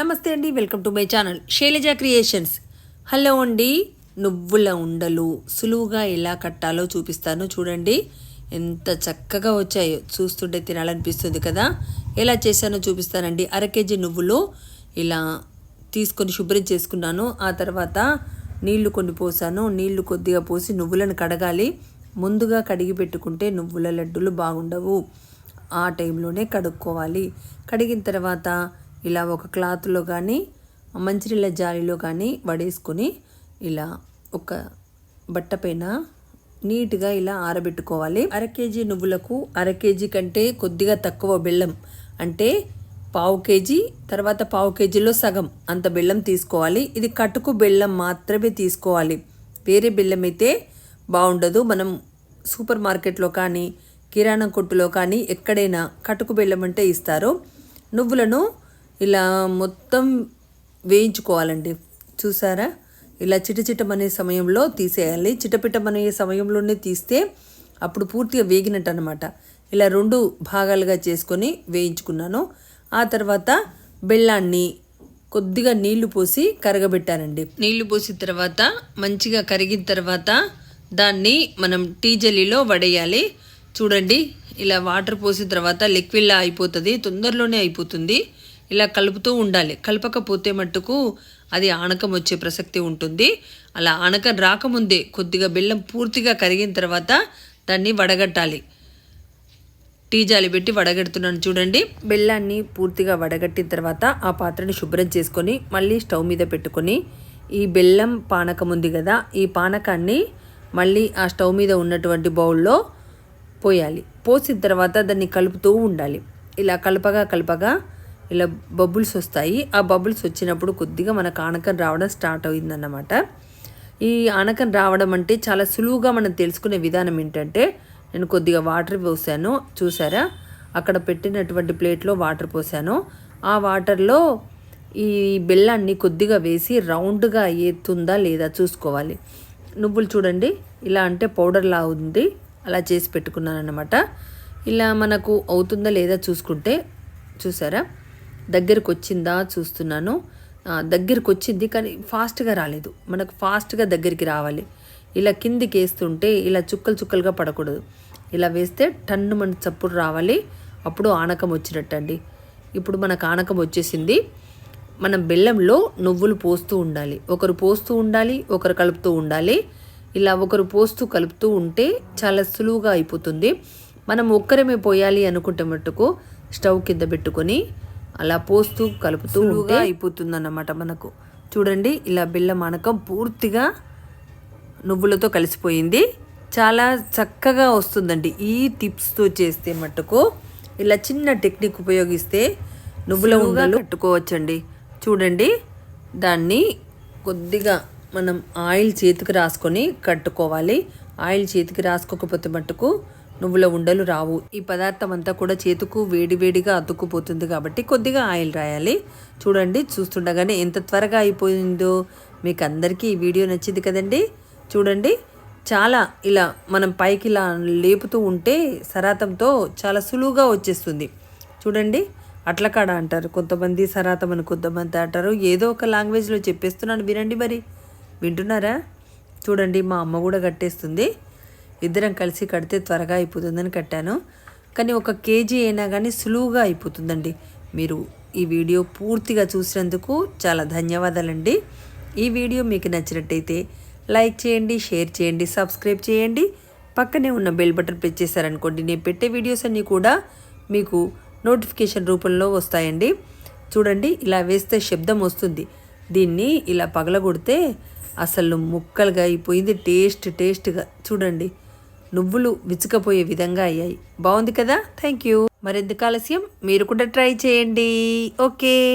నమస్తే అండి welcome to my channel Shailaja creations. Hello అండి నువ్వుల ఉండలు సులువుగా ఎలా కట్టాలో చూపిస్తాను చూడండి. ఎంత చక్కగా వచ్చాయో చూస్తుంటే తినాలనిపిస్తుంది కదా. ఎలా చేశానో చూపిస్తానండి. అర కేజీ నువ్వులు ఇలా తీసుకొని శుభ్రం చేసుకున్నాను. ఆ తర్వాత నీళ్ళు కొన్ని పోసాను. నీళ్ళు కొద్దిగా పోసి నువ్వులను కడగాలి. ముందుగా కడిగి పెట్టుకుంటే నువ్వుల లడ్డూలు బాగుండవు. ఆ టైంలోనే కడుక్కోవాలి. కడిగిన తర్వాత ఇలా ఒక క్లాత్లో కానీ మంచినీళ్ళ జాలిలో కానీ వడేసుకొని ఇలా ఒక బట్ట పైన నీట్గా ఇలా ఆరబెట్టుకోవాలి. అర కేజీ నువ్వులకు అర కేజీ కంటే కొద్దిగా తక్కువ బెల్లం అంటే పావు కేజీ తర్వాత పావు కేజీలో సగం అంత బెల్లం తీసుకోవాలి. ఇది కటుకు బెల్లం మాత్రమే తీసుకోవాలి. వేరే బెల్లం అయితే బాగుండదు మనం సూపర్ మార్కెట్లో కానీ కిరాణా కొట్టులో కానీ ఎక్కడైనా కటుకు బెల్లం అంటే ఇస్తారు. నువ్వులను ఇలా మొత్తం వేయించుకోవాలండి. చూసారా? ఇలా చిటచిటమనే సమయంలో తీసేయాలి. చిటపిటమనే సమయంలోనే తీస్తే అప్పుడు పూర్తిగా వేగినట్టు అనమాట ఇలా రెండు భాగాలుగా చేసుకొని వేయించుకున్నాను. ఆ తర్వాత బెల్లాన్ని కొద్దిగా నీళ్ళు పోసి కరగబెట్టానండి. నీళ్ళు పోసిన తర్వాత మంచిగా కరిగిన తర్వాత దాన్ని మనం టీ జల్లీలో వడేయాలి. చూడండి ఇలా వాటర్ పోసిన తర్వాత లిక్విడ్లా అయిపోతుంది తొందరలోనే అయిపోతుంది. ఇలా కలుపుతూ ఉండాలి. కలపకపోతే మట్టుకు అది ఆనకం వచ్చే ప్రసక్తి ఉంటుంది. అలా ఆనకం రాకముందే కొద్దిగా బెల్లం పూర్తిగా కరిగిన తర్వాత దాన్ని వడగట్టాలి. టీ జాలి పెట్టి వడగడుతున్నాను చూడండి. బెల్లాన్ని పూర్తిగా వడగట్టిన తర్వాత ఆ పాత్రని శుభ్రం చేసుకొని మళ్ళీ స్టవ్ మీద పెట్టుకొని ఈ బెల్లం పానకం ఉంది కదా ఈ పానకాన్ని మళ్ళీ ఆ స్టవ్ మీద ఉన్నటువంటి బౌల్లో పోయాలి. పోసిన తర్వాత దాన్ని కలుపుతూ ఉండాలి. ఇలా కలపగా కలపగా ఇలా బబుల్స్ వస్తాయి. ఆ బబుల్స్ వచ్చినప్పుడు కొద్దిగా మనకు ఆనకం రావడం స్టార్ట్ అయిందన్నమాట. ఈ ఆనకం రావడం అంటే చాలా సులువుగా మనం తెలుసుకునే విధానం ఏంటంటే నేను కొద్దిగా వాటర్ పోసాను. చూసారా? అక్కడ పెట్టినటువంటి ప్లేట్లో వాటర్ పోసాను. ఆ వాటర్లో ఈ బెల్లాన్ని కొద్దిగా వేసి రౌండ్గా ఎత్తుందా లేదా చూసుకోవాలి. నువ్వులు చూడండి. ఇలా అంటే పౌడర్లా ఉంది. అలా చేసి పెట్టుకున్నాను అనమాట ఇలా మనకు అవుతుందా లేదా చూసుకుంటే చూసారా? దగ్గరకు వచ్చిందా చూస్తున్నాను. దగ్గరికి వచ్చింది కానీ ఫాస్ట్గా రాలేదు. మనకు ఫాస్ట్గా దగ్గరికి రావాలి. ఇలా కిందికి వేస్తుంటే ఇలా చుక్కలు చుక్కలుగా పడకూడదు. ఇలా వేస్తే టన్ను మన చప్పుడు రావాలి. అప్పుడు ఆనకం వచ్చినట్టండి. ఇప్పుడు మనకు ఆనకం వచ్చేసింది. మనం బెల్లంలో నువ్వులు పోస్తూ ఉండాలి. ఒకరు పోస్తూ ఉండాలి ఒకరు కలుపుతూ ఉండాలి. ఇలా ఒకరు పోస్తూ కలుపుతూ ఉంటే చాలా సులువుగా అయిపోతుంది. మనం ఒక్కరమే పోయాలి అనుకుంటే మట్టుకు స్టవ్ కింద పెట్టుకొని అలా పోస్తూ కలుపుతూ ఉంటే అయిపోతుందన్నమాట మనకు. చూడండి ఇలా బెల్లం అనకం పూర్తిగా నువ్వులతో కలిసిపోయింది. చాలా చక్కగా వస్తుందండి. ఈ టిప్స్తో చేస్తే మట్టుకు ఇలా చిన్న టెక్నిక్ ఉపయోగిస్తే నువ్వుల ఉండలు కట్టుకోవచ్చండి. చూడండి దాన్ని కొద్దిగా మనం ఆయిల్ చేతికి రాసుకొని కట్టుకోవాలి. ఆయిల్ చేతికి రాసుకోకపోతే మట్టుకు నువ్వుల ఉండలు రావు. ఈ పదార్థం అంతా కూడా చేతుకు వేడివేడిగా అతుక్కుపోతుంది కాబట్టి కొద్దిగా ఆయిల్ రాయాలి. చూడండి చూస్తుండగానే ఎంత త్వరగా అయిపోయిందో. మీకు అందరికీ ఈ వీడియో నచ్చింది కదండి? చూడండి చాలా ఇలా మనం పైకి ఇలా లేపుతూ ఉంటే సరాతంతో చాలా సులువుగా వచ్చేస్తుంది. చూడండి అట్లకాడ అంటారు. కొంతమంది సరాతం అని కొంతమంది అంటారు. ఏదో ఒక లాంగ్వేజ్లో చెప్పేస్తున్నాను. వినండి మరి. వింటున్నారా? చూడండి మా అమ్మ కూడా కట్టేస్తుంది. ఇద్దరం కలిసి కడితే త్వరగా అయిపోతుందని కట్టాను. కానీ ఒక కేజీ అయినా కానీ సులువుగా అయిపోతుందండి. మీరు ఈ వీడియో పూర్తిగా చూసినందుకు చాలా ధన్యవాదాలండి. ఈ వీడియో మీకు నచ్చినట్టయితే లైక్ చేయండి షేర్ చేయండి సబ్స్క్రైబ్ చేయండి. పక్కనే ఉన్న బెల్ బటన్ ప్రెస్ చేశారనుకోండి నేను పెట్టే వీడియోస్ అన్నీ కూడా మీకు నోటిఫికేషన్ రూపంలో వస్తాయండి. చూడండి ఇలా వేస్తే శబ్దం వస్తుంది. దీన్ని ఇలా పగలగొడితే అసలు ముక్కలుగా అయిపోయింది టేస్ట్ టేస్ట్గా. చూడండి. నువ్వులు విచ్చుకపోయే విధంగా అయ్యాయి. బాగుంది కదా? థ్యాంక్ యూ మరెందుకు ఆలస్యం? మీరు కూడా ట్రై చేయండి. ఓకే